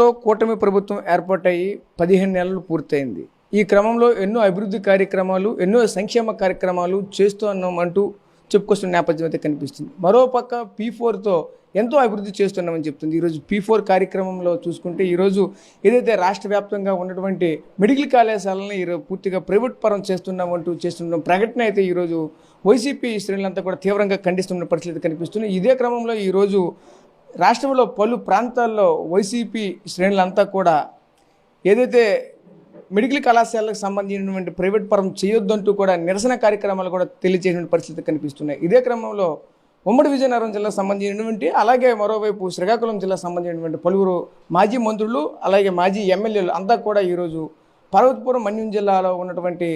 లో కూటమి ప్రభుత్వం ఏర్పాటయ్యి పదిహేను నెలలు పూర్తయింది. ఈ క్రమంలో ఎన్నో అభివృద్ధి కార్యక్రమాలు ఎన్నో సంక్షేమ కార్యక్రమాలు చేస్తున్నామంటూ చెప్పుకొస్తున్న నేపథ్యం అయితే కనిపిస్తుంది. మరోపక్క పీ ఫోర్తో ఎంతో అభివృద్ధి చేస్తున్నామని చెప్తుంది. ఈరోజు పీ ఫోర్ కార్యక్రమంలో చూసుకుంటే ఈరోజు ఏదైతే రాష్ట్ర వ్యాప్తంగా ఉన్నటువంటి మెడికల్ కళాశాలను ఈరోజు పూర్తిగా ప్రైవేట్ పరం చేస్తున్నామంటూ చేస్తున్న ప్రకటన అయితే ఈరోజు వైసీపీ శ్రేణులంతా కూడా తీవ్రంగా ఖండిస్తున్న పరిస్థితి కనిపిస్తుంది. ఇదే క్రమంలో ఈరోజు రాష్ట్రంలో పలు ప్రాంతాల్లో వైసీపీ శ్రేణులంతా కూడా ఏదైతే మెడికల్ కళాశాలకు సంబంధించినటువంటి ప్రైవేట్ పరం చేయొద్దంటూ కూడా నిరసన కార్యక్రమాలు కూడా తెలియజేసిన పరిస్థితి కనిపిస్తున్నాయి. ఇదే క్రమంలో ఉమ్మడి విజయనగరం జిల్లాకు సంబంధించినటువంటి అలాగే మరోవైపు శ్రీకాకుళం జిల్లాకు సంబంధించినటువంటి పలువురు మాజీ మంత్రులు అలాగే మాజీ ఎమ్మెల్యేలు అంతా కూడా ఈరోజు పర్వతపురం మన్యం జిల్లాలో ఉన్నటువంటి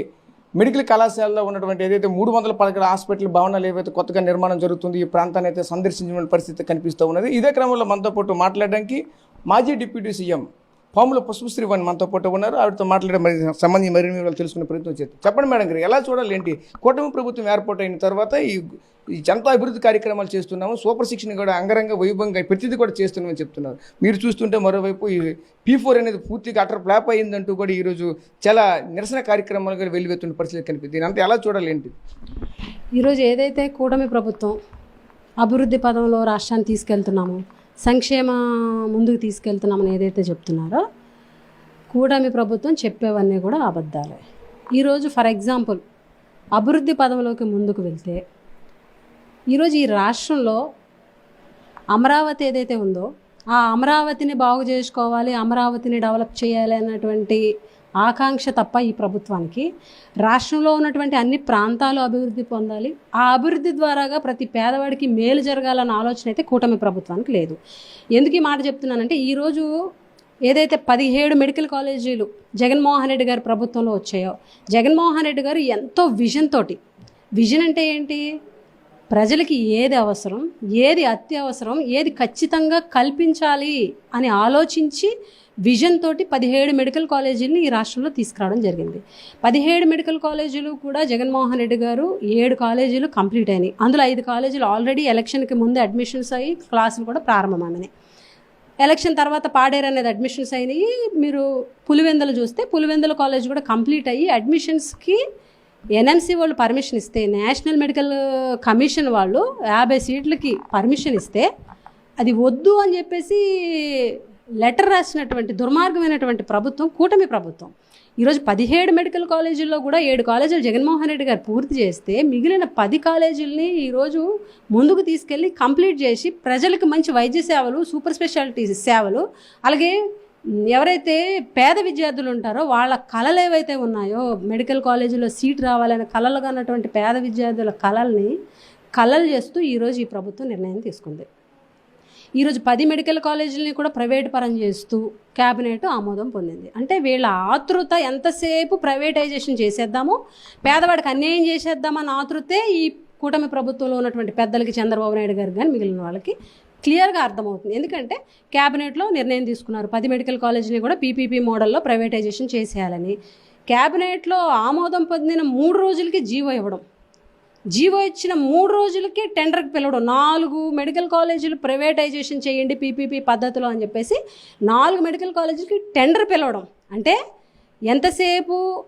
మెడికల్ కళాశాలలో ఉన్నటువంటి ఏదైతే మూడు వందల పదకొండు హాస్పిటల్ భవనాలు ఏవైతే కొత్తగా నిర్మాణం జరుగుతుంది ఈ ప్రాంతాన్ని అయితే సందర్శించిన పరిస్థితి కనిపిస్తూ ఉన్నది. ఇదే క్రమంలో మనతో పాటు మాట్లాడడానికి మాజీ deputy CM Pamula Pushpasreevani మనతో పాటు ఉన్నారు. ఆవిడతో మాట్లాడే మరి సంబంధించి మరిన్ని వివరాలు తెలుసుకునే ప్రయత్నం చేస్తాం చెప్పండి మేడం గారు ఎలా చూడాలి ఏంటి? కూటమి ప్రభుత్వం ఏర్పాటు అయిన తర్వాత ఈ ఈ జనతా అభివృద్ధి కార్యక్రమాలు చేస్తున్నాము. సూపర్ శిక్షణ కూడా అంగరంగ వైభవంగా ప్రతిదీ కూడా చేస్తున్నామని చెప్తున్నారు. మీరు చూస్తుంటే మరోవైపు ఈ పీ ఫోర్ అనేది పూర్తిగా అటర్ ఫ్లాప్ అయ్యిందంటూ కూడా ఈరోజు చాలా నిరసన కార్యక్రమాలు కూడా వెలువెత్తున్న పరిస్థితి కనిపిస్తుంది. దీని అంతా ఎలా చూడాలి ఏంటి? ఈరోజు ఏదైతే కూటమి ప్రభుత్వం అభివృద్ధి పదంలో రాష్ట్రాన్ని తీసుకెళ్తున్నామో సంక్షేమ ముందుకు తీసుకెళ్తున్నామని ఏదైతే చెప్తున్నారో కూటమి ప్రభుత్వం చెప్పేవన్నీ కూడా అబద్ధాలే. ఈరోజు ఫర్ ఎగ్జాంపుల్ అభివృద్ధి పదంలోకి ముందుకు వెళ్తే ఈరోజు ఈ రాష్ట్రంలో అమరావతి ఏదైతే ఉందో ఆ అమరావతిని బాగు చేసుకోవాలి అమరావతిని డెవలప్ చేయాలి అన్నటువంటి ఆకాంక్ష తప్ప ఈ ప్రభుత్వానికి రాష్ట్రంలో ఉన్నటువంటి అన్ని ప్రాంతాలు అభివృద్ధి పొందాలి. ఆ అభివృద్ధి ద్వారాగా ప్రతి పేదవాడికి మేలు జరగాలన్న ఆలోచన అయితే కూటమి ప్రభుత్వానికి లేదు. ఎందుకు ఈ మాట చెప్తున్నానంటే ఈరోజు ఏదైతే పదిహేడు మెడికల్ కాలేజీలు జగన్మోహన్ రెడ్డి గారి ప్రభుత్వంలో వచ్చాయో జగన్మోహన్ రెడ్డి గారు ఎంతో విజన్ తోటి విజన్ అంటే ఏంటి? ప్రజలకి ఏది అవసరం ఏది అత్యవసరం ఏది ఖచ్చితంగా కల్పించాలి అని ఆలోచించి విజన్ తోటి పదిహేడు మెడికల్ కాలేజీలని ఈ రాష్ట్రంలో తీసుకురావడం జరిగింది. పదిహేడు మెడికల్ కాలేజీలు కూడా జగన్మోహన్ రెడ్డి గారు ఏడు కాలేజీలు కంప్లీట్ అయినాయి. అందులో ఐదు కాలేజీలు ఆల్రెడీ ఎలక్షన్కి ముందు అడ్మిషన్స్ అయ్యి క్లాసులు కూడా ప్రారంభమైనాయి ఎలక్షన్ తర్వాత పాడేరు అనేది అడ్మిషన్స్ అయినాయి. మీరు పులివెందులు చూస్తే పులివెందుల కాలేజ్ కూడా కంప్లీట్ అయ్యి అడ్మిషన్స్కి ఎన్ఎంసీ వాళ్ళు పర్మిషన్ ఇస్తే నేషనల్ మెడికల్ కమిషన్ వాళ్ళు యాభై సీట్లకి పర్మిషన్ ఇస్తే అది వద్దు అని చెప్పేసి లెటర్ రాసినటువంటి దుర్మార్గమైనటువంటి ప్రభుత్వం కూటమి ప్రభుత్వం. ఈరోజు పదిహేడు మెడికల్ కాలేజీల్లో కూడా ఏడు కాలేజీలు జగన్మోహన్ రెడ్డి గారు పూర్తి చేస్తే మిగిలిన పది కాలేజీలని ఈరోజు ముందుకు తీసుకెళ్ళి కంప్లీట్ చేసి ప్రజలకు మంచి వైద్య సేవలు సూపర్ స్పెషాలిటీ సేవలు అలాగే ఎవరైతే పేద విద్యార్థులు ఉంటారో వాళ్ళ కళలు ఏవైతే ఉన్నాయో మెడికల్ కాలేజీలో సీట్ రావాలనే కళలు కన్నటువంటి పేద విద్యార్థుల కళల్ని కళలు చేస్తూ ఈరోజు ఈ ప్రభుత్వం నిర్ణయం తీసుకుంది. ఈరోజు పది మెడికల్ కాలేజీలని కూడా ప్రైవేట్ పరం చేస్తూ క్యాబినెట్ ఆమోదం పొందింది. అంటే వీళ్ళ ఆతృత ఎంతసేపు ప్రైవేటైజేషన్ చేసేద్దాము పేదవాడికి అన్యాయం చేసేద్దామన్న ఆతృతే ఈ కూటమి ప్రభుత్వంలో ఉన్నటువంటి పెద్దలకి చంద్రబాబు నాయుడు గారు కానీ మిగిలిన వాళ్ళకి క్లియర్గా అర్థమవుతుంది. ఎందుకంటే క్యాబినెట్లో నిర్ణయం తీసుకున్నారు. పది మెడికల్ కాలేజీని కూడా పీపీపీ మోడల్లో ప్రైవేటైజేషన్ చేసేయాలని. క్యాబినెట్లో ఆమోదం పొందిన మూడు రోజులకి జీవో ఇవ్వడం. జీవో ఇచ్చిన మూడు రోజులకి టెండర్కి పిలవడం. నాలుగు మెడికల్ కాలేజీలు ప్రైవేటైజేషన్ చేయండి పీపీపీ పద్ధతిలో అని చెప్పేసి నాలుగు మెడికల్ కాలేజీలకి టెండర్ పిలవడం. అంటే ఎంతసేపు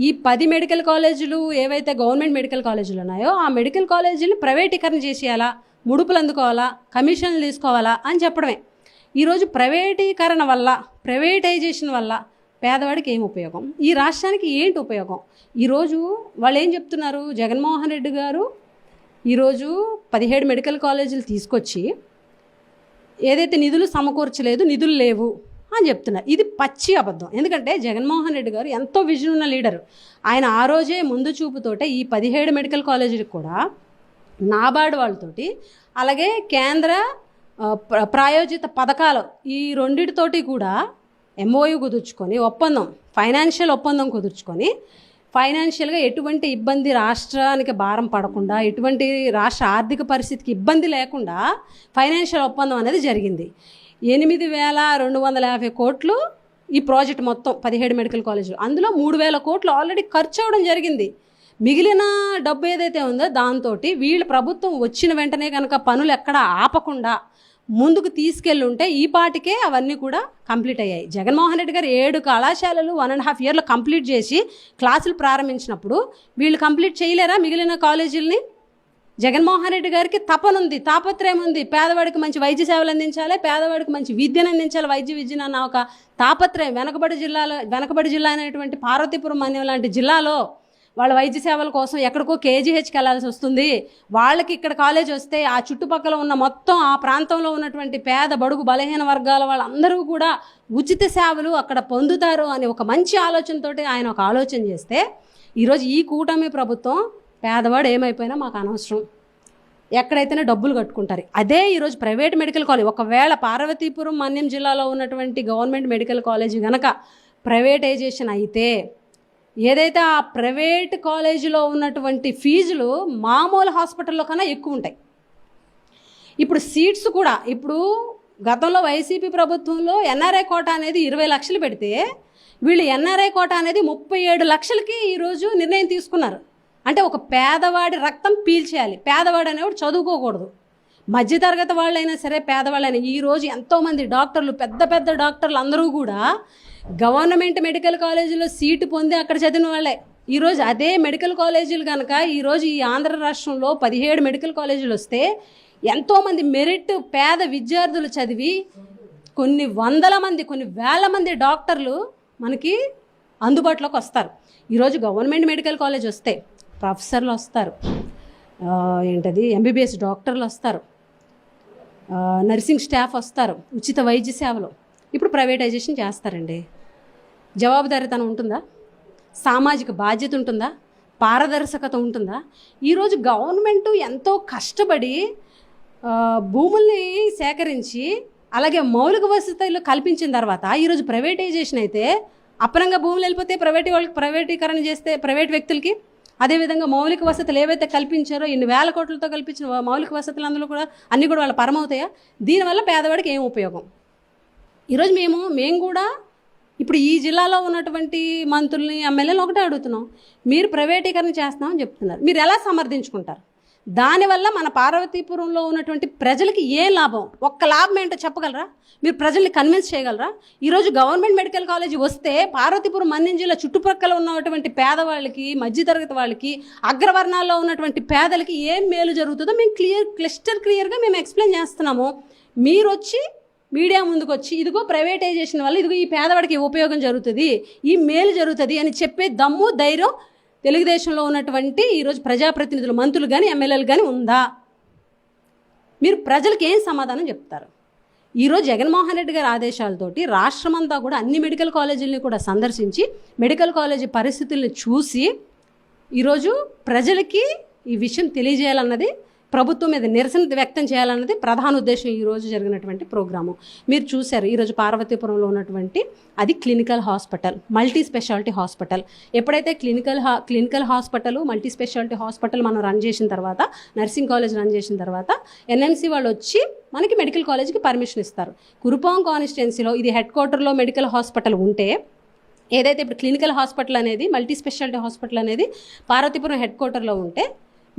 ఈ పది మెడికల్ కాలేజీలు ఏవైతే గవర్నమెంట్ మెడికల్ కాలేజీలు ఉన్నాయో ఆ మెడికల్ కాలేజీలు ప్రైవేటీకరణ చేసేయాలా? ముడుపులు అందుకోవాలా కమిషన్లు తీసుకోవాలా? అని చెప్పడమే. ఈరోజు ప్రైవేటీకరణ వల్ల ప్రైవేటైజేషన్ వల్ల పేదవాడికి ఏం ఉపయోగం? ఈ రాష్ట్రానికి ఏంటి ఉపయోగం? ఈరోజు వాళ్ళు ఏం చెప్తున్నారు? జగన్మోహన్ రెడ్డి గారు ఈరోజు పదిహేడు మెడికల్ కాలేజీలు తీసుకొచ్చి ఏదైతే నిధులు సమకూర్చలేదు నిధులు లేవు అని చెప్తున్నారు. ఇది పచ్చి అబద్ధం. ఎందుకంటే జగన్మోహన్ రెడ్డి గారు ఎంతో విజన్ ఉన్న లీడర్. ఆయన ఆ రోజే ముందు చూపుతోటే ఈ పదిహేడు మెడికల్ కాలేజీలకు కూడా నాబార్డు వాళ్ళతోటి అలాగే కేంద్ర ప్ర- ప్రాయోజిత పథకాలు ఈ రెండిటితోటి కూడా ఎంఓయు కుదుర్చుకొని ఒప్పందం ఫైనాన్షియల్ ఒప్పందం కుదుర్చుకొని ఫైనాన్షియల్గా ఎటువంటి ఇబ్బంది రాష్ట్రానికి భారం పడకుండా ఎటువంటి రాష్ట్ర ఆర్థిక పరిస్థితికి ఇబ్బంది లేకుండా ఫైనాన్షియల్ ఒప్పందం అనేది జరిగింది. ఎనిమిది వేల రెండు వందల యాభై కోట్లు ఈ ప్రాజెక్ట్ మొత్తం పదిహేడు మెడికల్ కాలేజీలు. అందులో మూడు వేల కోట్లు ఆల్రెడీ ఖర్చు అవ్వడం జరిగింది. మిగిలిన డబ్బు ఏదైతే ఉందో దాంతో వీళ్ళు ప్రభుత్వం వచ్చిన వెంటనే కనుక పనులు ఎక్కడ ఆపకుండా ముందుకు తీసుకెళ్ళి ఉంటే ఈ పాటికే అవన్నీ కూడా కంప్లీట్ అయ్యాయి. జగన్మోహన్ రెడ్డి గారు ఏడు కళాశాలలు వన్ అండ్ హాఫ్ ఇయర్లో కంప్లీట్ చేసి క్లాసులు ప్రారంభించినప్పుడు వీళ్ళు కంప్లీట్ చేయలేరా మిగిలిన కాలేజీలని? జగన్మోహన్ రెడ్డి గారికి తపన ఉంది తాపత్రయం ఉంది. పేదవాడికి మంచి వైద్య సేవలు అందించాలి పేదవాడికి మంచి విద్యను అందించాలి వైద్య విద్యను అన్న ఒక తాపత్రయం. వెనకబడి జిల్లాలో వెనకబడి జిల్లా అనేటువంటి పార్వతీపురం అనే లాంటి జిల్లాలో వాళ్ళ వైద్య సేవల కోసం ఎక్కడికో కేజీహెచ్కి వెళ్ళాల్సి వస్తుంది. వాళ్ళకి ఇక్కడ కాలేజ్ వస్తే ఆ చుట్టుపక్కల ఉన్న మొత్తం ఆ ప్రాంతంలో ఉన్నటువంటి పేద బడుగు బలహీన వర్గాల వాళ్ళందరూ కూడా ఉచిత సేవలు అక్కడ పొందుతారు అని ఒక మంచి ఆలోచనతోటి ఆయన ఒక ఆలోచన చేస్తే ఈరోజు ఈ కూటమి ప్రభుత్వం పేదవాడు ఏమైపోయినా మాకు అనవసరం. ఎక్కడైతేనే డబ్బులు కట్టుకుంటారు. అదే ఈరోజు ప్రైవేట్ మెడికల్ కాలేజ్ ఒకవేళ పార్వతీపురం మన్యం జిల్లాలో ఉన్నటువంటి గవర్నమెంట్ మెడికల్ కాలేజ్ గనక ప్రైవేటైజేషన్ అయితే ఏదైతే ఆ ప్రైవేట్ కాలేజీలో ఉన్నటువంటి ఫీజులు మామూలు హాస్పిటల్లో కన్నా ఎక్కువ ఉంటాయి. ఇప్పుడు సీట్స్ కూడా ఇప్పుడు గతంలో వైసీపీ ప్రభుత్వంలో ఎన్ఆర్ఐ కోట అనేది ఇరవై లక్షలు పెడితే వీళ్ళు ఎన్ఆర్ఐ కోట అనేది ముప్పై ఏడు లక్షలకి ఈరోజు నిర్ణయం తీసుకున్నారు. అంటే ఒక పేదవాడి రక్తం పీల్చేయాలి. పేదవాడు అనేవాడు చదువుకోకూడదు. మధ్యతరగతి వాళ్ళైనా సరే పేదవాళ్ళైనా ఈరోజు ఎంతోమంది డాక్టర్లు పెద్ద పెద్ద డాక్టర్లు అందరూ కూడా గవర్నమెంట్ మెడికల్ కాలేజీలో సీటు పొంది అక్కడ చదివిన వాళ్ళే. ఈరోజు అదే మెడికల్ కాలేజీలు కనుక ఈరోజు ఈ ఆంధ్ర రాష్ట్రంలో పదిహేడు మెడికల్ కాలేజీలు వస్తే ఎంతోమంది మెరిట్ పేద విద్యార్థులు చదివి కొన్ని వందల మంది కొన్ని వేల మంది డాక్టర్లు మనకి అందుబాటులోకి వస్తారు. ఈరోజు గవర్నమెంట్ మెడికల్ కాలేజ్ వస్తే ప్రొఫెసర్లు వస్తారు. ఏంటది? ఎంబీబీఎస్ డాక్టర్లు వస్తారు. నర్సింగ్ స్టాఫ్ వస్తారు. ఉచిత వైద్య సేవలు. ఇప్పుడు ప్రైవేటైజేషన్ చేస్తారండి. జవాబుదారీతనం ఉంటుందా? సామాజిక బాధ్యత ఉంటుందా? పారదర్శకత ఉంటుందా? ఈరోజు గవర్నమెంట్ ఎంతో కష్టపడి భూముల్ని సేకరించి అలాగే మౌలిక వసతులు కల్పించిన తర్వాత ఈరోజు ప్రైవేటైజేషన్ అయితే అప్పనంగా భూములు వెళ్ళిపోతే ప్రైవేట్ వాళ్ళకి ప్రైవేటీకరణ చేస్తే ప్రైవేట్ వ్యక్తులకి అదేవిధంగా మౌలిక వసతులు ఏవైతే కల్పించారో ఇన్ని వేల కోట్లతో కల్పించిన మౌలిక వసతులు అందులో కూడా అన్నీ కూడా వాళ్ళ పరమవుతాయా? దీనివల్ల పేదవాడికి ఏం ఉపయోగం? ఈరోజు మేము మేము కూడా ఇప్పుడు ఈ జిల్లాలో ఉన్నటువంటి మంత్రుల్ని ఎమ్మెల్యేలు ఒకటే అడుగుతున్నాం. మీరు ప్రైవేటీకరణ చేస్తున్నామని చెప్తున్నారు. మీరు ఎలా సమర్థించుకుంటారు? దానివల్ల మన పార్వతీపురంలో ఉన్నటువంటి ప్రజలకి ఏ లాభం? ఒక్క లాభం ఏంటో చెప్పగలరా? మీరు ప్రజల్ని కన్విన్స్ చేయగలరా? ఈరోజు గవర్నమెంట్ మెడికల్ కాలేజీ వస్తే పార్వతీపురం మన్యం జిల్లా చుట్టుపక్కల ఉన్నటువంటి పేదవాళ్ళకి మధ్యతరగతి వాళ్ళకి అగ్రవర్ణాల్లో ఉన్నటువంటి పేదలకి ఏం మేలు జరుగుతుందో మేము క్లియర్ క్లిస్టర్ క్లియర్గా మేము ఎక్స్ప్లెయిన్ చేస్తున్నాము. మీరు వచ్చి మీడియా ముందుకు వచ్చి ఇదిగో ప్రైవేటైజేషన్ వల్ల ఇదిగో ఈ పేదవాడికి ఉపయోగం జరుగుతుంది ఈ మేలు జరుగుతుంది అని చెప్పే దమ్ము ధైర్యం తెలుగుదేశంలో ఉన్నటువంటి ఈరోజు ప్రజాప్రతినిధులు మంత్రులు కానీ ఎమ్మెల్యేలు కానీ ఉందా? మీరు ప్రజలకు ఏం సమాధానం చెప్తారు? ఈరోజు జగన్మోహన్ రెడ్డి గారి ఆదేశాలతోటి రాష్ట్రమంతా కూడా అన్ని మెడికల్ కాలేజీలని కూడా సందర్శించి మెడికల్ కాలేజీ పరిస్థితుల్ని చూసి ఈరోజు ప్రజలకి ఈ విషయం తెలియజేయాలన్నది ప్రభుత్వం మీద నిరసన వ్యక్తం చేయాలన్నది ప్రధాన ఉద్దేశం ఈరోజు జరిగినటువంటి ప్రోగ్రాము. మీరు చూశారు ఈరోజు పార్వతీపురంలో ఉన్నటువంటి అది clinical hospital multi speciality hospital. ఎప్పుడైతే క్లినికల్ హా clinical hospital multi speciality hospital మనం రన్ చేసిన తర్వాత నర్సింగ్ కాలేజ్ రన్ చేసిన తర్వాత ఎన్ఎంసీ వాళ్ళు వచ్చి మనకి మెడికల్ కాలేజ్కి పర్మిషన్ ఇస్తారు. కురుపాం కాన్స్టిట్యున్సీలో ఇది హెడ్ క్వార్టర్లో మెడికల్ హాస్పిటల్ ఉంటే ఏదైతే ఇప్పుడు క్లినికల్ హాస్పిటల్ అనేది మల్టీ స్పెషాలిటీ హాస్పిటల్ అనేది పార్వతీపురం హెడ్ క్వార్టర్లో ఉంటే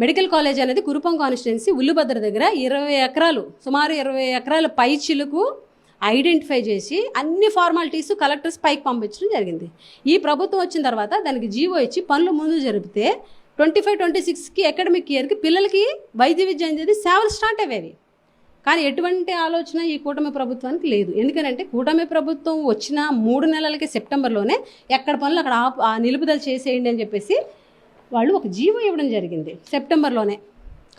మెడికల్ కాలేజ్ అనేది గురుపం కాన్స్టిట్యున్సీ ఉల్లుభద్ర దగ్గర ఇరవై ఎకరాలు సుమారు ఇరవై ఎకరాల పై చిలుకు ఐడెంటిఫై చేసి అన్ని ఫార్మాలిటీస్ కలెక్టర్స్ పైకి పంపించడం జరిగింది. ఈ ప్రభుత్వం వచ్చిన తర్వాత దానికి జీవో ఇచ్చి పనులు ముందు జరిపితే ట్వంటీ ఫైవ్ ట్వంటీ సిక్స్కి అకాడమిక్ ఇయర్కి పిల్లలకి వైద్య విద్య అనేది సేవలు స్టార్ట్ అయ్యేవి. కానీ ఎటువంటి ఆలోచన ఈ కూటమి ప్రభుత్వానికి లేదు. ఎందుకనంటే కూటమి ప్రభుత్వం వచ్చిన మూడు నెలలకి సెప్టెంబర్లోనే ఎక్కడ పనులు అక్కడ నిలుపుదల చేసేయండి అని చెప్పేసి వాళ్ళు ఒక జీవో ఇవ్వడం జరిగింది. సెప్టెంబర్లోనే.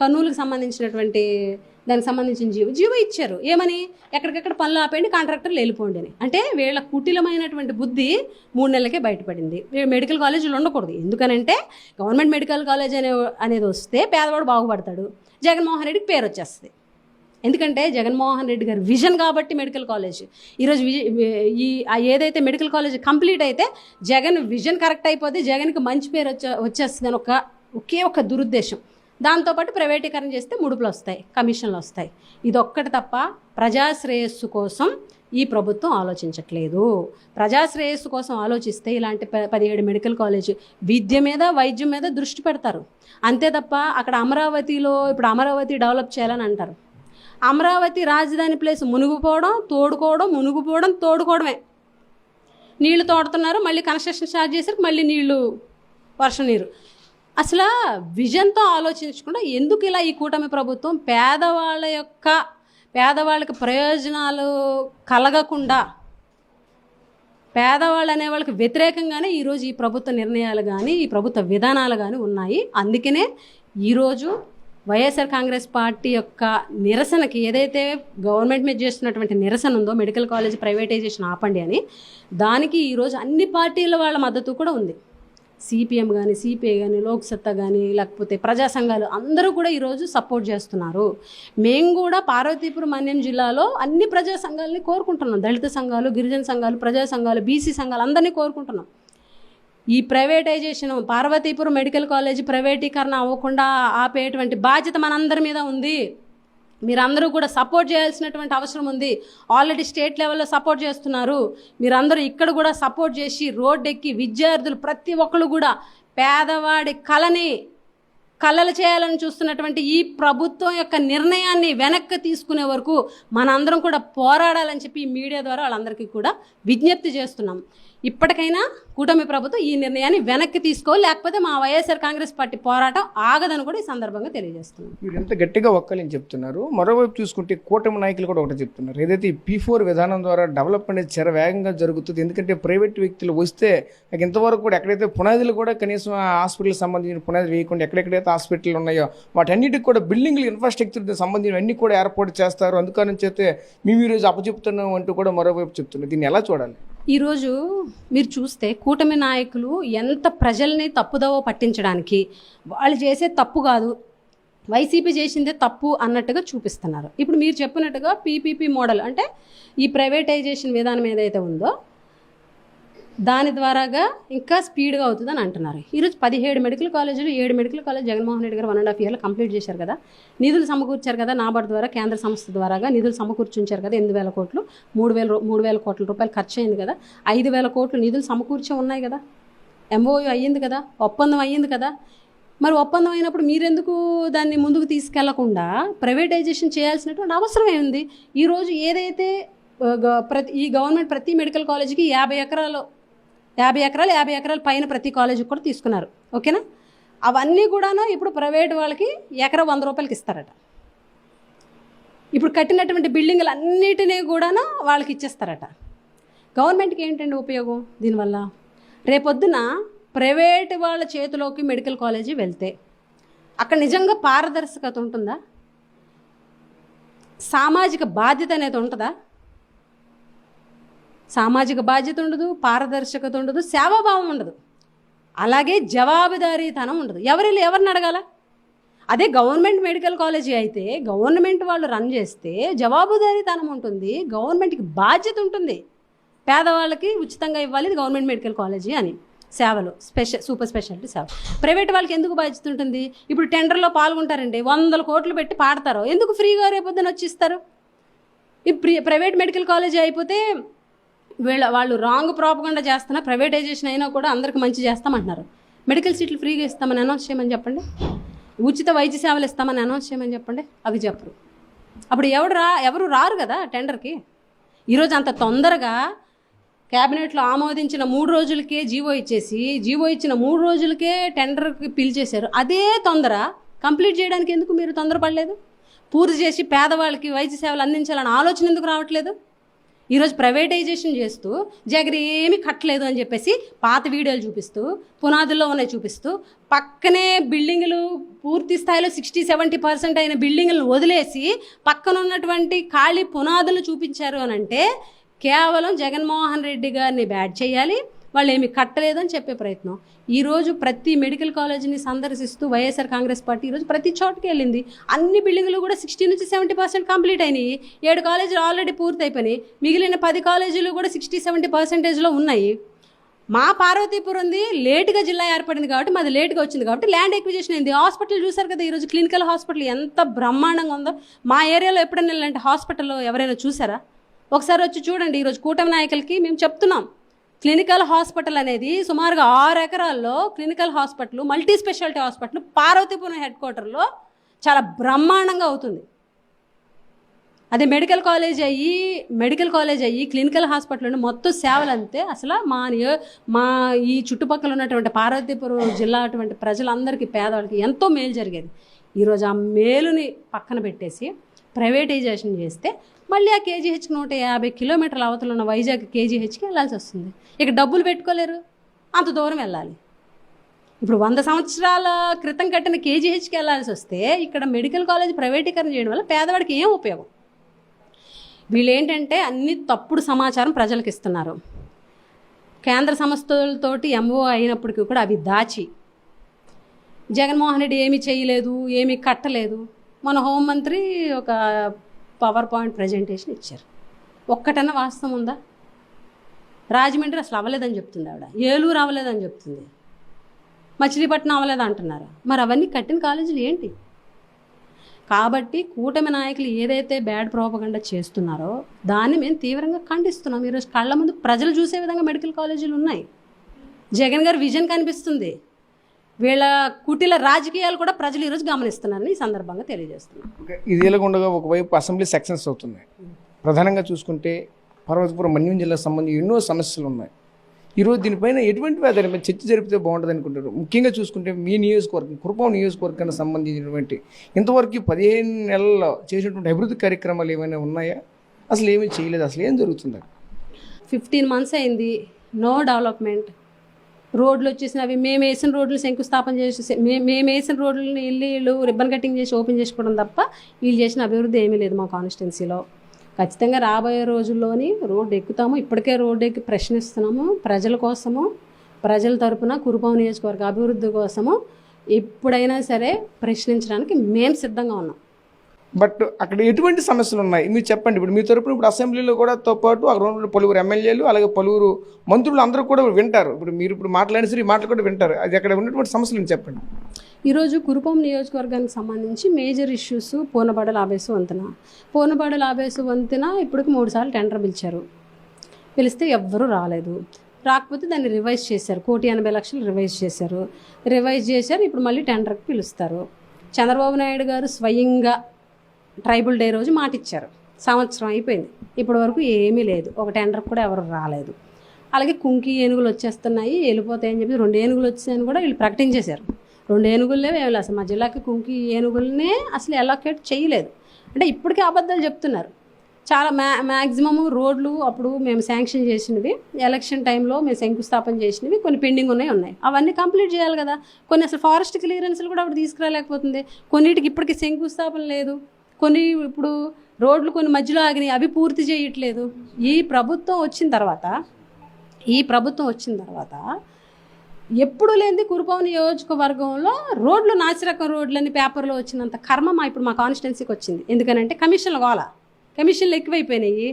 కర్నూలుకు సంబంధించినటువంటి దానికి సంబంధించిన జీవో జీవో ఇచ్చారు. ఏమని? ఎక్కడికెక్కడ పనులు ఆపేయండి కాంట్రాక్టర్లు వెళ్ళిపోండి అని. అంటే వీళ్ళ కుటిలమైనటువంటి బుద్ధి మూడు నెలలకే బయటపడింది. మెడికల్ కాలేజీలు ఉండకూడదు. ఎందుకనంటే గవర్నమెంట్ మెడికల్ కాలేజ్ అనే అనేది వస్తే పేదవాడు బాగుపడతాడు. జగన్మోహన్ రెడ్డికి పేరు వచ్చేస్తుంది. ఎందుకంటే జగన్మోహన్ రెడ్డి గారి విజన్ కాబట్టి మెడికల్ కాలేజ్. ఈరోజు విజ- ఈ ఏదైతే మెడికల్ కాలేజ్ కంప్లీట్ అయితే జగన్ విజన్ కరెక్ట్ అయిపోతే జగన్కి మంచి పేరు వచ్చే వచ్చేస్తుంది అని ఒక ఒకే ఒక దురుద్దేశం. దాంతోపాటు ప్రైవేటీకరణ చేస్తే ముడుపులు వస్తాయి కమిషన్లు వస్తాయి. ఇది ఒక్కటి తప్ప ప్రజాశ్రేయస్సు కోసం ఈ ప్రభుత్వం ఆలోచించట్లేదు. ప్రజాశ్రేయస్సు కోసం ఆలోచిస్తే ఇలాంటి ప- పదిహేడు మెడికల్ కాలేజ్ విద్య మీద వైద్యం మీద దృష్టి పెడతారు. అంతే తప్ప అక్కడ అమరావతిలో ఇప్పుడు అమరావతి డెవలప్ చేయాలని అంటారు. అమరావతి రాజధాని ప్లేస్ మునిగిపోవడం తోడుకోవడం మునిగిపోవడం తోడుకోవడమే. నీళ్ళు తోడుతున్నారు మళ్ళీ కన్స్ట్రక్షన్ స్టార్ట్ చేశారు మళ్ళీ నీళ్ళు వర్షం నీరు. అసలు విజన్తో ఆలోచించకుండా ఎందుకు ఇలా ఈ కూటమి ప్రభుత్వం పేదవాళ్ళ యొక్క పేదవాళ్ళకి ప్రయోజనాలు కలగకుండా పేదవాళ్ళు అనే వాళ్ళకి వ్యతిరేకంగానే ఈరోజు ఈ ప్రభుత్వ నిర్ణయాలు కానీ ఈ ప్రభుత్వ విధానాలు కానీ ఉన్నాయి. అందుకనే ఈరోజు వైఎస్ఆర్ కాంగ్రెస్ పార్టీ యొక్క నిరసనకి ఏదైతే గవర్నమెంట్ మీద చేస్తున్నటువంటి నిరసన ఉందో మెడికల్ కాలేజ్ ప్రైవేటైజేషన్ ఆపండి అని దానికి ఈరోజు అన్ని పార్టీల వాళ్ళ మద్దతు కూడా ఉంది. సిపిఎం కానీ సిపిఐ కానీ లోక్సత్తా కానీ లేకపోతే ప్రజా సంఘాలు అందరూ కూడా ఈరోజు సపోర్ట్ చేస్తున్నారు. మేము కూడా పార్వతీపురం మన్యం జిల్లాలో అన్ని ప్రజా సంఘాలని కోరుకుంటున్నాం. దళిత సంఘాలు గిరిజన సంఘాలు ప్రజా సంఘాలు బీసీ సంఘాలు అందరినీ కోరుకుంటున్నాం. ఈ ప్రైవేటైజేషన్ పార్వతీపురం మెడికల్ కాలేజ్ ప్రైవేటీకరణ అవ్వకుండా ఆపేటువంటి బాధ్యత మనందరి మీద ఉంది. మీరందరూ కూడా సపోర్ట్ చేయాల్సినటువంటి అవసరం ఉంది. ఆల్రెడీ స్టేట్ లెవెల్లో సపోర్ట్ చేస్తున్నారు. మీరందరూ ఇక్కడ కూడా సపోర్ట్ చేసి రోడ్డు ఎక్కి విద్యార్థులు ప్రతి ఒక్కరు కూడా పేదవాడి కళని కళలు చేయాలని చూస్తున్నటువంటి ఈ ప్రభుత్వం యొక్క నిర్ణయాన్ని వెనక్కి తీసుకునే వరకు మనందరం కూడా పోరాడాలని చెప్పి మీడియా ద్వారా వాళ్ళందరికీ కూడా విజ్ఞప్తి చేస్తున్నాం. ఇప్పటికైనా కూటమి ప్రభుత్వం ఈ నిర్ణయాన్ని వెనక్కి తీసుకోవాలి లేకపోతే మా వైఎస్ఆర్ కాంగ్రెస్ పార్టీ పోరాటం ఆగదని కూడా ఈ సందర్భంగా తెలియజేస్తున్నాం. మీరు ఎంత గట్టిగా ఒక్కలేని చెప్తున్నారు. మరోవైపు చూసుకుంటే కూటమి నాయకులు కూడా ఒకటి చెప్తున్నారు. ఏదైతే ఈ పీ ఫోర్ విధానం ద్వారా డెవలప్ అనేది వేగంగా జరుగుతుంది ఎందుకంటే ప్రైవేట్ వ్యక్తులు వస్తే ఇంతవరకు కూడా ఎక్కడైతే పునాదులు కూడా కనీసం హాస్పిటల్ సంబంధించిన పునాది వేయకుండా ఎక్కడెక్కడైతే హాస్పిటల్ ఉన్నాయో వాటన్నిటికి కూడా బిల్డింగ్లు ఇన్ఫ్రాస్ట్రక్చర్ సంబంధించిన అన్ని కూడా ఏర్పాటు చేస్తారు. అందుకని చేస్తే మేము ఈరోజు అప్పచెప్తున్నాం అంటూ కూడా మరోవైపు చెప్తున్నారు. దీన్ని ఎలా చూడాలి? ఈరోజు మీరు చూస్తే కూటమి నాయకులు ఎంత ప్రజల్ని తప్పుదవో పట్టించడానికి వాళ్ళు చేసే తప్పు కాదు వైసీపీ చేసిందే తప్పు అన్నట్టుగా చూపిస్తున్నారు. ఇప్పుడు మీరు చెప్పినట్టుగా పీపీపీ మోడల్ అంటే ఈ ప్రైవేటైజేషన్ విధానం ఏదైతే ఉందో దాని ద్వారాగా ఇంకా స్పీడ్గా అవుతుందని అంటున్నారు. ఈరోజు పదిహేడు మెడికల్ కాలేజీలు ఏడు మెడికల్ కాలేజ్ జగన్మోహన్ రెడ్డి గారు వన్ అండ్ హాఫ్ ఇయర్లో కంప్లీట్ చేశారు కదా. నిధులు సమకూర్చారు కదా నాబార్డు ద్వారా కేంద్ర సంస్థ ద్వారాగా నిధులు సమకూర్చుంచారు కదా ఎనిమిది వేల కోట్లు మూడు వేల మూడు వేల కోట్ల రూపాయలు ఖర్చు అయింది కదా. ఐదు వేల కోట్లు నిధులు సమకూర్చే ఉన్నాయి కదా. ఎంఓయూ అయ్యింది కదా ఒప్పందం అయ్యింది కదా. మరి ఒప్పందం అయినప్పుడు మీరెందుకు దాన్ని ముందుకు తీసుకెళ్ళకుండా ప్రైవేటైజేషన్ చేయాల్సినటువంటి అవసరం ఏముంది? ఈరోజు ఏదైతే ప్రతి ఈ గవర్నమెంట్ ప్రతి మెడికల్ కాలేజీకి యాభై ఎకరాలు యాభై ఎకరాలు యాభై ఎకరాల పైన ప్రతి కాలేజీకి కూడా తీసుకున్నారు. ఓకేనా? అవన్నీ కూడాను ఇప్పుడు ప్రైవేట్ వాళ్ళకి ఎకరా వంద రూపాయలకి ఇస్తారట. ఇప్పుడు కట్టినటువంటి బిల్డింగ్లు అన్నిటినీ కూడాను వాళ్ళకి ఇచ్చేస్తారట. గవర్నమెంట్కి ఏంటండి ఉపయోగం దీనివల్ల? రేపొద్దున ప్రైవేట్ వాళ్ళ చేతిలోకి మెడికల్ కాలేజీ వెళ్తే అక్కడ నిజంగా పారదర్శకత ఉంటుందా? సామాజిక బాధ్యత అనేది ఉంటుందా? సామాజిక బాధ్యత ఉండదు పారదర్శకత ఉండదు సేవాభావం ఉండదు. అలాగే జవాబుదారీతనం ఉండదు. ఎవరు ఎవరిని అడగాల? అదే గవర్నమెంట్ మెడికల్ కాలేజీ అయితే గవర్నమెంట్ వాళ్ళు రన్ చేస్తే జవాబుదారీతనం ఉంటుంది గవర్నమెంట్కి బాధ్యత ఉంటుంది. పేదవాళ్ళకి ఉచితంగా ఇవ్వాలి ఇది గవర్నమెంట్ మెడికల్ కాలేజీ అని. సేవలు స్పెషల్ సూపర్ స్పెషాలిటీ సేవ ప్రైవేట్ వాళ్ళకి ఎందుకు బాధ్యత ఉంటుంది? ఇప్పుడు టెండర్లో పాల్గొంటారండి వందల కోట్లు పెట్టి పాడతారు. ఎందుకు ఫ్రీగా రేపొద్దున వచ్చి ఇస్తారు? ఈ ప్రైవేట్ మెడికల్ కాలేజీ అయిపోతే వీళ్ళ వాళ్ళు రాంగ్ ప్రాపకుండా చేస్తున్నా ప్రైవేటైజేషన్ అయినా కూడా అందరికి మంచి చేస్తామంటున్నారు. మెడికల్ సీట్లు ఫ్రీగా ఇస్తామని అనౌన్స్ చేయమని చెప్పండి. ఉచిత వైద్య సేవలు ఇస్తామని అనౌన్స్ చేయమని చెప్పండి. అవి చెప్పరు. అప్పుడు ఎవడు రా ఎవరు రారు కదా టెండర్కి ఈరోజు అంత తొందరగా క్యాబినెట్లో ఆమోదించిన మూడు రోజులకే జీవో ఇచ్చేసి జీవో ఇచ్చిన మూడు రోజులకే టెండర్కి పిలిచేశారు అదే తొందర. కంప్లీట్ చేయడానికి ఎందుకు మీరు తొందరపడలేదు? పూర్తి చేసి పేదవాళ్ళకి వైద్య సేవలు అందించాలని ఆలోచన ఎందుకు రావట్లేదు? ఈరోజు ప్రైవేటైజేషన్ చేస్తూ జగన్ ఏమీ కట్టలేదు అని చెప్పేసి పాత వీడియోలు చూపిస్తూ పునాదుల్లో ఉన్నాయి చూపిస్తూ పక్కనే బిల్డింగులు పూర్తి స్థాయిలో సిక్స్టీ సెవెంటీ పర్సెంట్ అయిన బిల్డింగులను వదిలేసి పక్కన ఉన్నటువంటి ఖాళీ పునాదులు చూపించారు అని అంటే కేవలం జగన్మోహన్ రెడ్డి గారిని బ్యాడ్ చేయాలి వాళ్ళు ఏమి కట్టలేదని చెప్పే ప్రయత్నం. ఈరోజు ప్రతి మెడికల్ కాలేజీని సందర్శిస్తూ వైఎస్ఆర్ కాంగ్రెస్ పార్టీ ఈరోజు ప్రతి చోటుకి వెళ్ళింది. అన్ని బిల్డింగ్లు కూడా సిక్స్టీ నుంచి సెవెంటీ పర్సెంట్ కంప్లీట్ అయినాయి. ఏడు కాలేజీలు ఆల్రెడీ పూర్తి అయిపోయినాయి మిగిలిన పది కాలేజీలు కూడా సిక్స్టీ సెవెంటీ పర్సెంటేజ్లో ఉన్నాయి. మా పార్వతీపురంది లేటుగా జిల్లా ఏర్పడింది కాబట్టి మాది లేటుగా వచ్చింది కాబట్టి ల్యాండ్ ఎక్విజిషన్ అయింది. హాస్పిటల్ చూసారు కదా ఈరోజు క్లినికల్ హాస్పిటల్ ఎంత బ్రహ్మాండంగా ఉందో. మా ఏరియాలో ఎప్పుడైనా ఇలాంటి హాస్పిటల్లో ఎవరైనా చూసారా ఒకసారి వచ్చి చూడండి ఈరోజు కూటమి నాయకులకి మేము చెప్తున్నాం. క్లినికల్ హాస్పిటల్ అనేది సుమారుగా ఆరు ఎకరాల్లో clinical hospital multi speciality hospital Parvathipuram head క్వార్టర్లో చాలా బ్రహ్మాండంగా అవుతుంది. అదే మెడికల్ కాలేజ్ అయ్యి మెడికల్ కాలేజ్ అయ్యి క్లినికల్ హాస్పిటల్ మొత్తం సేవలు అంతే అసలు మా మా ఈ చుట్టుపక్కల ఉన్నటువంటి పార్వతీపురం జిల్లా అటువంటి ప్రజలందరికీ పేదవాళ్ళకి ఎంతో మేలు జరిగేది. ఈరోజు ఆ మేలుని పక్కన పెట్టేసి ప్రైవేటైజేషన్ చేస్తే మళ్ళీ ఆ కేజీహెచ్కి నూట యాభై కిలోమీటర్ల అవతల ఉన్న వైజాగ్ కేజీహెచ్కి వెళ్ళాల్సి వస్తుంది. ఇక డబ్బులు పెట్టుకోలేరు. అంత దూరం వెళ్ళాలి. ఇప్పుడు వంద సంవత్సరాల క్రితం కట్టిన కేజీహెచ్కి వెళ్ళాల్సి వస్తే ఇక్కడ మెడికల్ కాలేజ్ ప్రైవేటీకరణ చేయడం వల్ల పేదవాడికి ఏం ఉపయోగం? వీళ్ళు ఏంటంటే అన్ని తప్పుడు సమాచారం ప్రజలకు ఇస్తున్నారు. కేంద్ర సంస్థలతోటి ఎంఓ అయినప్పటికీ కూడా అవి దాచి. జగన్మోహన్ రెడ్డి ఏమీ చేయలేదు ఏమీ కట్టలేదు. మన హోంమంత్రి ఒక పవర్ పాయింట్ ప్రజెంటేషన్ ఇచ్చారు. ఒక్కటన్నా వాస్తవం ఉందా? రాజమండ్రి అసలు అవ్వలేదని చెప్తుంది ఆవిడ. ఏలూరు అవ్వలేదని చెప్తుంది. మచిలీపట్నం అవ్వలేదు అంటున్నారు? మరి అవన్నీ కట్టిన కాలేజీలు ఏంటి? కాబట్టి కూటమి నాయకులు ఏదైతే బ్యాడ్ ప్రోపగండ చేస్తున్నారో దాన్ని మేము తీవ్రంగా ఖండిస్తున్నాం. ఈరోజు కళ్ళ ముందు ప్రజలు చూసే విధంగా మెడికల్ కాలేజీలు ఉన్నాయి. జగన్ గారి విజన్ కనిపిస్తుంది. వీళ్ళ కుటిల రాజకీయాలు కూడా ప్రజలు ఈరోజు గమనిస్తున్నారని ఈ సందర్భంగా తెలియజేస్తున్నాం ఓకే, ఇది ఇలాగుండగా ఒకవైపు అసెంబ్లీ సెక్షన్స్ అవుతున్నాయి. ప్రధానంగా చూసుకుంటే పర్వతపురం మన్యం జిల్లాకు సంబంధించి ఎన్నో సమస్యలు ఉన్నాయి. ఈరోజు దీనిపైన ఎటువంటి దాని మీద చర్చ జరిపితే బాగుంటుంది అనుకుంటారు ముఖ్యంగా చూసుకుంటే మీ నియోజకవర్గం కురుపాం నియోజకవర్గానికి సంబంధించినటువంటి ఇంతవరకు పదిహేను నెలల్లో చేసినటువంటి అభివృద్ధి కార్యక్రమాలు ఏమైనా ఉన్నాయా? అసలు ఏమీ చేయలేదు అసలు ఏం జరుగుతుంది? ఫిఫ్టీన్ మంత్స్ అయింది నో డెవలప్మెంట్ రోడ్లు వచ్చేసిన అవి మేము వేసిన రోడ్లు శంకుస్థాపన చేసి మేము వేసిన రోడ్లని వెళ్ళి వీళ్ళు రిబ్బన్ కటింగ్ చేసి ఓపెన్ చేసుకోవడం తప్ప వీళ్ళు చేసిన అభివృద్ధి ఏమీ లేదు మా కాన్స్టిట్యున్సీలో. ఖచ్చితంగా రాబోయే రోజుల్లోని రోడ్డు ఎక్కుతాము. ఇప్పటికే రోడ్డు ఎక్కి ప్రశ్నిస్తున్నాము. ప్రజల కోసము ప్రజల తరపున కురుపాం నియోజకవర్గ అభివృద్ధి కోసము ఎప్పుడైనా సరే ప్రశ్నించడానికి మేము సిద్ధంగా ఉన్నాం. బట్ అక్కడ ఎటువంటి సమస్యలు ఉన్నాయి? మీరు చెప్పండి. ఇప్పుడు మీ తరపున ఇప్పుడు అసెంబ్లీలో కూడా తో పాటు అక్కడ ఉన్న పలువురు ఎమ్మెల్యేలు అలాగే పలువురు మంత్రులు అందరూ కూడా వింటారు. ఇప్పుడు మీరు ఇప్పుడు మాట్లాడిన సరే మాటలు కూడా వింటారు. అది అక్కడ ఉన్నటువంటి సమస్యలు చెప్పండి? ఈరోజు కురుపం నియోజకవర్గానికి సంబంధించి మేజర్ ఇష్యూస్ పూనబాడ లాభేసు వంతెన. పూనబాడ లాభేసు వంతెన ఇప్పటికి మూడు సార్లు టెండర్ పిలిచారు. పిలిస్తే ఎవ్వరూ రాలేదు. రాకపోతే దాన్ని రివైజ్ చేశారు. కోటి ఎనభై లక్షలు రివైజ్ చేశారు. రివైజ్ చేశారు. ఇప్పుడు మళ్ళీ టెండర్కి పిలుస్తారు. చంద్రబాబు నాయుడు గారు స్వయంగా ట్రైబుల్ డే రోజు మాట ఇచ్చారు సంవత్సరం అయిపోయింది. ఇప్పటి వరకు ఏమీ లేదు. ఒక టెండర్ కూడా ఎవరు రాలేదు. అలాగే కుంకి ఏనుగులు వచ్చేస్తున్నాయి వెళ్ళిపోతాయని చెప్పి రెండు ఏనుగులు వచ్చాయని కూడా వీళ్ళు ప్రకటించేశారు. రెండు ఏనుగులే ఏమి అసలు. మా జిల్లాకి కుంకి ఏనుగులనే అసలు ఎలాకేట్ చేయలేదు. అంటే ఇప్పటికే అబద్ధాలు చెప్తున్నారు. చాలా మ్యా మ్యాక్సిమము రోడ్లు అప్పుడు మేము శాంక్షన్ చేసినవి ఎలక్షన్ టైంలో మేము శంకుస్థాపన చేసినవి కొన్ని పెండింగ్ ఉన్నాయి ఉన్నాయి. అవన్నీ కంప్లీట్ చేయాలి కదా. కొన్ని అసలు ఫారెస్ట్ క్లియరెన్స్లు కూడా అప్పుడు తీసుకురాలేకపోతుంది. కొన్నిటికి ఇప్పటికి శంకుస్థాపన లేదు. కొన్ని ఇప్పుడు రోడ్లు కొన్ని మధ్యలో ఆగినాయి అవి పూర్తి చేయట్లేదు. ఈ ప్రభుత్వం వచ్చిన తర్వాత ఈ ప్రభుత్వం వచ్చిన తర్వాత ఎప్పుడు లేనిది కురుపవ నియోజకవర్గంలో రోడ్లు నాసిరకం రోడ్లని పేపర్లో వచ్చినంత కర్మ మా ఇప్పుడు మా కాన్స్టిట్యున్సీకి వచ్చింది. ఎందుకనంటే కమిషన్లు కావాల కమిషన్లు ఎక్కువైపోయినాయి.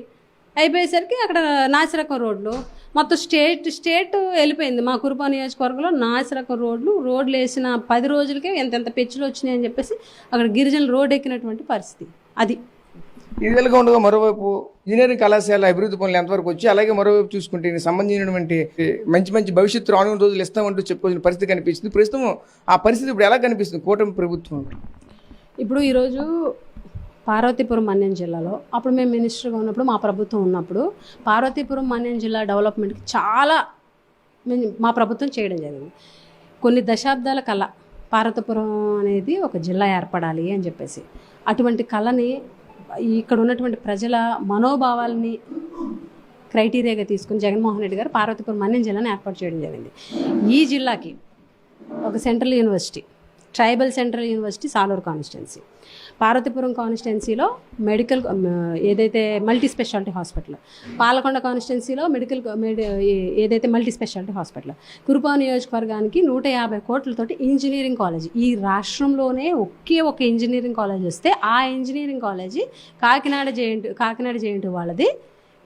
అయిపోయేసరికి అక్కడ నాసిరకం రోడ్లు మొత్తం స్టేట్ స్టేట్ వెళ్ళిపోయింది. మా కురుపా నియోజకవర్గంలో నాసిరకం రోడ్లు రోడ్లు వేసిన పది రోజులకే ఎంతెంత పెచ్చులు వచ్చినాయి అని చెప్పేసి అక్కడ గిరిజనులు రోడ్ ఎక్కినటువంటి పరిస్థితి. అది. ఇది ఎలాగ ఉండగా మరోవైపు ఇంజనీరింగ్ కళాశాల అభివృద్ధి పనులు ఎంతవరకు వచ్చి అలాగే మరోవైపు చూసుకుంటే సంబంధించినటువంటి మంచి మంచి భవిష్యత్తు రానున్న రోజులు ఇస్తామంటూ చెప్పుకోవాల్సిన పరిస్థితి కనిపిస్తుంది. ప్రస్తుతం ఆ పరిస్థితి ఇప్పుడు ఎలా కనిపిస్తుంది? కూటమి ప్రభుత్వం. ఇప్పుడు ఈరోజు పార్వతీపురం మన్యం జిల్లాలో. అప్పుడు మేము మినిస్టర్గా ఉన్నప్పుడు మా ప్రభుత్వం ఉన్నప్పుడు పార్వతీపురం మన్యం జిల్లా డెవలప్మెంట్కి చాలా మేము- మా ప్రభుత్వం చేయడం జరిగింది. కొన్ని దశాబ్దాల కళ పార్వతీపురం అనేది ఒక జిల్లా ఏర్పడాలి అని చెప్పేసి. అటువంటి కళని ఇక్కడ ఉన్నటువంటి ప్రజల మనోభావాల్ని క్రైటీరియాగా తీసుకుని జగన్మోహన్ రెడ్డి గారు పార్వతీపురం మన్యం జిల్లాను ఏర్పాటు చేయడం జరిగింది. ఈ జిల్లాకి ఒక central university tribal central university Saluru constituency. Parvathipuram కాన్స్టిట్యున్సీలో మెడికల్ ఏదైతే మల్టీ స్పెషాలిటీ హాస్పిటల్ పాలకొండ కాన్స్టిట్యున్సీలో మెడికల్ మెడి ఏదైతే మల్టీ స్పెషాలిటీ హాస్పిటల్ కురుపా నియోజకవర్గానికి నూట యాభై కోట్లతోటి ఇంజనీరింగ్ కాలేజ్. ఈ రాష్ట్రంలోనే ఒకే ఒక ఇంజనీరింగ్ కాలేజ్ వస్తే ఆ engineering college Kakinada JNT Kakinada JNT వాళ్ళది.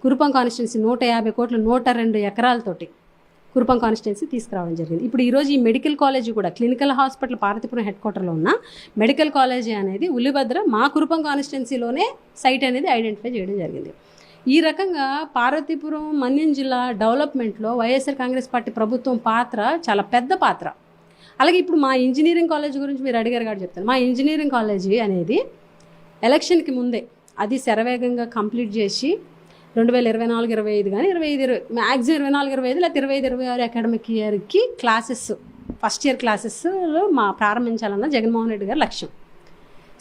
కురుపం కాన్స్టిట్యున్సీ నూట యాభై కోట్లు నూట రెండు ఎకరాలతోటి. కురుపం కాన్స్టిట్యున్సీ తీసుకురావడం జరిగింది. ఇప్పుడు ఈరోజు ఈ మెడికల్ కాలేజీ కూడా క్లినికల్ హాస్పిటల్ పార్వతీపురం హెడ్ క్వార్టర్లో ఉన్న మెడికల్ కాలేజీ అనేది ఉల్లిభద్ర మా కురుపం కాన్స్టిట్యున్సీలోనే సైట్ అనేది ఐడెంటిఫై చేయడం జరిగింది. ఈ రకంగా పార్వతీపురం మన్యం జిల్లా డెవలప్మెంట్లో వైఎస్ఆర్ కాంగ్రెస్ పార్టీ ప్రభుత్వం పాత్ర చాలా పెద్ద పాత్ర. అలాగే ఇప్పుడు మా ఇంజనీరింగ్ కాలేజ్ గురించి మీరు అడిగారు కాబట్టి చెప్తాను. మా ఇంజనీరింగ్ కాలేజీ అనేది ఎలక్షన్కి ముందే అది శరవేగంగా కంప్లీట్ చేసి రెండు వేల ఇరవై నాలుగు ఇరవై ఐదు కానీ ఇరవై ఐదు ఇరవై మ్యాక్సిమం ఇరవై నాలుగు ఇరవై ఐదు లేకపోతే ఇరవై ఐదు ఇరవై ఆరు అకాడమిక్ ఇయర్కి క్లాసెస్ ఫస్ట్ ఇయర్ క్లాసెస్లో మా ప్రారంభించాలన్న జగన్మోహన్ రెడ్డి గారి లక్ష్యం.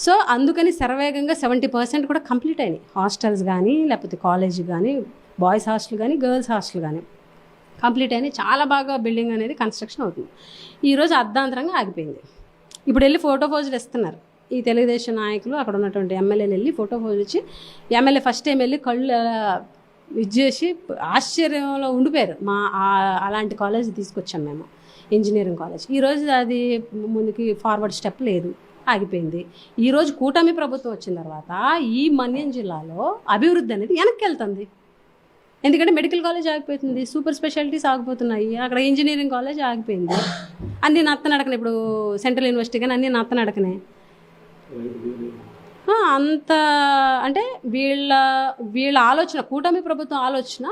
సో అందుకని శరవేగంగా సెవెంటీ పర్సెంట్ కూడా కంప్లీట్ అయినాయి. హాస్టల్స్ కానీ లేకపోతే కాలేజ్ కానీ బాయ్స్ హాస్టల్ కానీ గర్ల్స్ హాస్టల్ కానీ కంప్లీట్ అయినాయి. చాలా బాగా బిల్డింగ్ అనేది కన్స్ట్రక్షన్ అవుతుంది. ఈరోజు అర్ధాంతరంగా ఆగిపోయింది. ఇప్పుడు వెళ్ళి ఫోటో పోజులు ఇస్తున్నారు ఈ తెలుగుదేశం నాయకులు అక్కడ ఉన్నటువంటి ఎమ్మెల్యేలు వెళ్ళి ఫోటో ఫోజులు ఇచ్చి ఎమ్మెల్యే ఫస్ట్ టైం వెళ్ళి కళ్ళు అలా చేసి ఆశ్చర్యంలో ఉండిపోయారు. మా అలాంటి కాలేజ్ తీసుకొచ్చాం మేము ఇంజనీరింగ్ కాలేజ్ ఈరోజు అది ముందుకి ఫార్వర్డ్ స్టెప్ లేదు ఆగిపోయింది. ఈరోజు కూటమి ప్రభుత్వం వచ్చిన తర్వాత ఈ మన్యం జిల్లాలో అభివృద్ధి అనేది వెనక్కి వెళ్తుంది. ఎందుకంటే మెడికల్ కాలేజ్ ఆగిపోతుంది సూపర్ స్పెషాలిటీస్ ఆగిపోతున్నాయి అక్కడ ఇంజనీరింగ్ కాలేజ్ ఆగిపోయింది. అన్ని నత్తనడకనే ఇప్పుడు సెంట్రల్ యూనివర్సిటీ కానీ అన్ని నత్తనడకనే. నడకనే అంత అంటే వీళ్ళ వీళ్ళ ఆలోచన కూటమి ప్రభుత్వం ఆలోచన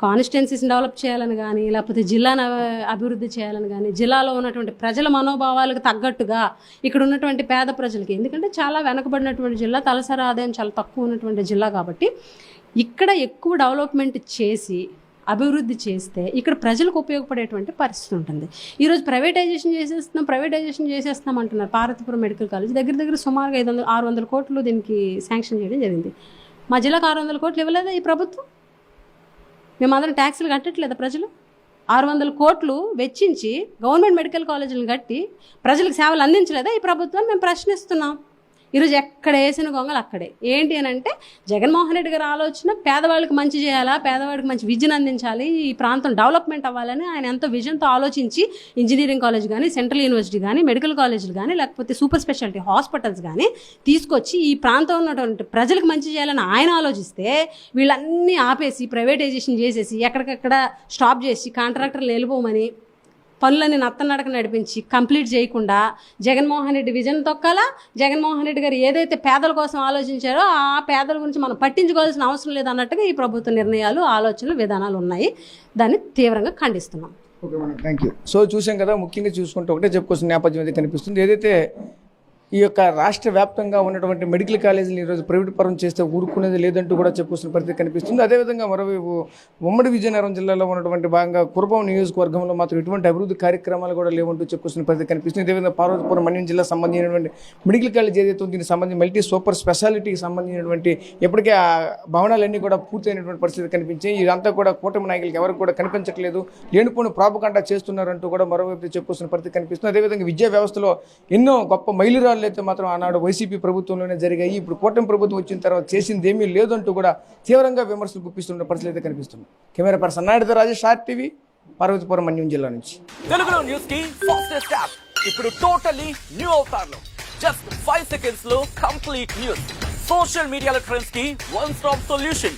కాన్స్టిట్యున్సీస్ని డెవలప్ చేయాలని కానీ లేకపోతే జిల్లాను అభివృద్ధి చేయాలని కానీ జిల్లాలో ఉన్నటువంటి ప్రజల మనోభావాలకు తగ్గట్టుగా ఇక్కడ ఉన్నటువంటి పేద ప్రజలకి ఎందుకంటే చాలా వెనకబడినటువంటి జిల్లా తలసరి ఆదాయం చాలా తక్కువ ఉన్నటువంటి జిల్లా కాబట్టి ఇక్కడ ఎక్కువ డెవలప్మెంట్ చేసి అభివృద్ధి చేస్తే ఇక్కడ ప్రజలకు ఉపయోగపడేటువంటి పరిస్థితి ఉంటుంది. ఈరోజు ప్రైవేటైజేషన్ చేసేస్తున్నాం ప్రైవేటైజేషన్ చేసేస్తున్నాం అంటున్నారు పార్వతీపురం మెడికల్ కాలేజ్. దగ్గర దగ్గర సుమారుగా ఐదు వందలు ఆరు వందల కోట్లు దీనికి శాంక్షన్ చేయడం జరిగింది. మా జిల్లాకు ఆరు వందల కోట్లు ఇవ్వలేదా ఈ ప్రభుత్వం? మేమందరం ట్యాక్సులు కట్టట్లేదా ప్రజలు? ఆరు వందల కోట్లు వెచ్చించి గవర్నమెంట్ మెడికల్ కాలేజీలను కట్టి ప్రజలకు సేవలు అందించలేదా ఈ ప్రభుత్వం? మేము ప్రశ్నిస్తున్నాం. ఈరోజు ఎక్కడ వేసిన గొంగలు అక్కడే. ఏంటి అని అంటే జగన్మోహన్ రెడ్డి గారు ఆలోచన పేదవాళ్ళకి మంచి చేయాలా పేదవాడికి మంచి విద్యను అందించాలి ఈ ప్రాంతం డెవలప్మెంట్ అవ్వాలని ఆయన ఎంతో విజన్తో ఆలోచించి ఇంజనీరింగ్ కాలేజ్ కానీ సెంట్రల్ యూనివర్సిటీ కానీ మెడికల్ కాలేజీలు కానీ లేకపోతే సూపర్ స్పెషాలిటీ హాస్పిటల్స్ కానీ తీసుకొచ్చి ఈ ప్రాంతం ఉన్నటువంటి ప్రజలకు మంచి చేయాలని ఆయన ఆలోచిస్తే వీళ్ళన్నీ ఆపేసి ప్రైవేటైజేషన్ చేసేసి ఎక్కడికక్కడ స్టాప్ చేసి కాంట్రాక్టర్లు వెళ్ళిపోమని పనులని నత్తనడక నడిపించి కంప్లీట్ చేయకుండా జగన్మోహన్ రెడ్డి విజన్ తొక్కాలా? జగన్మోహన్ రెడ్డి గారు ఏదైతే పేదల కోసం ఆలోచించారో ఆ పేదల గురించి మనం పట్టించుకోవాల్సిన అవసరం లేదన్నట్టుగా ఈ ప్రభుత్వ నిర్ణయాలు ఆలోచనలు విధానాలు ఉన్నాయి. దాన్ని తీవ్రంగా ఖండిస్తున్నాం. Okay madam. Thank you so చూసాం కదా ముఖ్యంగా చూసుకుంటే ఒకటే చెప్పుకోవాల్సిన నేపథ్యం అయితే కనిపిస్తుంది. ఏదైతే ఈ యొక్క రాష్ట్ర వ్యాప్తంగా ఉన్నటువంటి మెడికల్ కాలేజీలు ఈరోజు ప్రైవేట్ పరం చేస్తే ఊరుకునేది లేదంటూ కూడా చెప్పుకున్న పరిస్థితి కనిపిస్తుంది. అదేవిధంగా మరోవైపు ఉమ్మడి విజయనగరం జిల్లాలో ఉన్నటువంటి భాగంగా కురపం నియోజకవర్గంలో మాత్రం ఎటువంటి అభివృద్ధి కార్యక్రమాలు కూడా లేవంటూ చెప్పుకొస్తున్న పరిస్థితి కనిపిస్తుంది. అదేవిధంగా పార్వతీపురం మన్యం జిల్లా సంబంధించినటువంటి మెడికల్ కాలేజ్ ఏదైతే ఉందో దీనికి సంబంధించి మల్టీ సూపర్ స్పెషాలిటీకి సంబంధించినటువంటి ఇప్పటికే ఆ భవనాలన్నీ కూడా పూర్తయినటువంటి పరిస్థితి కనిపించాయి. ఇదంతా కూడా కూటమి నాయకులకు ఎవరికి కూడా కనిపించట్లేదు. లేనిపోని ప్రాపకాండ చేస్తున్నారంటూ కూడా మరోవైపు చెప్పుకొస్తున్న పరిస్థితి కనిపిస్తుంది. అదేవిధంగా విద్యా వ్యవస్థలో ఎన్నో గొప్ప మైలురాళ్ళు అయితే మాత్రం ఆనాడు వైసీపీ ప్రభుత్వంలోనే జరిగాయి. ఇప్పుడు కూటమి ప్రభుత్వం వచ్చిన తర్వాత చేసింది ఏమీ లేదంటూ కూడా తీవ్రంగా విమర్శలు గుప్పిస్తున్న పరిస్థితులు అయితే కనిపిస్తుంది. కెమెరా పర్సన్ నాయుడుతో రాజేష్ ఆర్ టీవీ పార్వతీపురం మన్యం జిల్లా నుంచి. తెలుగులో న్యూస్కి ఫాస్టెస్ట్ యాప్. ఇప్పుడు totally new avatar just five సెకండ్స్లో కంప్లీట్ న్యూస్. సోషల్ మీడియాల ట్రెండ్స్కి one stop solution.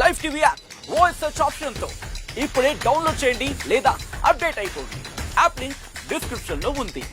Live TV app voice search ఆప్షన్తో. ఇప్పుడే డౌన్లోడ్ చేయండి లేదా అప్డేట్ అయిపోండి. యాప్ లింక్ డిస్క్రిప్షన్లో ఉంది.